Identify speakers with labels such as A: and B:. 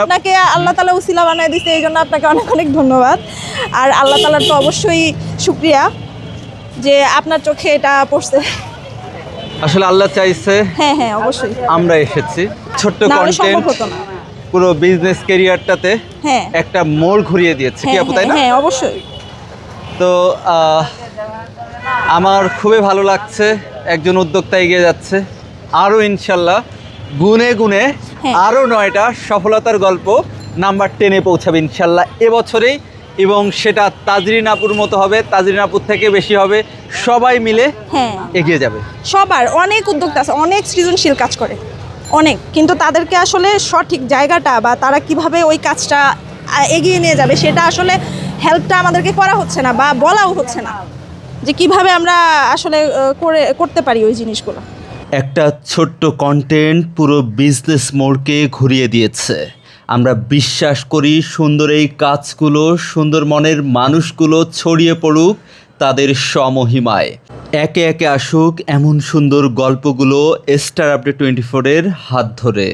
A: আপনাকে আল্লাহ তালা উসিলা বানায় দিছে এই জন্য আপনাকে অনেক অনেক ধন্যবাদ। আর আল্লাহ তালার তো অবশ্যই শুক্রিয়া যে আপনার চোখে এটা পড়ছে।
B: আসলে আল্লাহ চাইছে
A: হ্যাঁ হ্যাঁ অবশ্যই।
B: আমরা এসেছি ছোট্ট কন্টেন্ট পুরো বিজনেস ক্যারিয়ারটাতে
A: হ্যাঁ।
B: একটা মোড় ঘুরিয়ে দিয়েছে কি
A: হ্যাঁ
B: আপু তাই না?
A: হ্যাঁ, হ্যাঁ অবশ্যই।
B: তো আমার খুবই ভালো লাগছে একজন উদ্যোক্তা এগিয়ে যাচ্ছে। আরও ইনশাল্লাহ গুনে গুনে
A: হ্যাঁ।
B: আরও নয়টা সফলতার গল্প নাম্বার টেনে পৌঁছাবে ইনশাল্লাহ এবছরেই এবং সেটা তাজরিন আপুর মতো হবে তাজরিন আপুর থেকে বেশি হবে সবাই মিলে
A: হ্যাঁ।
B: এগিয়ে যাবে।
A: সবার অনেক উদ্যোক্তা আছে অনেক সৃজনশীল কাজ করে অনেক। কিন্তু তাদেরকে আসলে সঠিক জায়গাটা বা তারা কীভাবে ওই কাজটা এগিয়ে নিয়ে যাবে সেটা আসলে হেল্পটা আমাদেরকে করা হচ্ছে না বা বলাও হচ্ছে না। যে কীভাবে আমরা আসলে করে করতে পারি ওই জিনিসগুলো।
B: একটা ছোট্ট কন্টেন্ট পুরো বিজনেস মোড়কে ঘুরিয়ে দিয়েছে। আমরা বিশ্বাস করি সুন্দর এই কাজগুলো, সুন্দর মনের মানুষগুলো ছড়িয়ে পড়ুক তাদের সমহিমায়। একে একে আসুক এমন সুন্দর গল্পগুলো স্টার আপডেট টোয়েন্টি ফোরের হাত ধরে।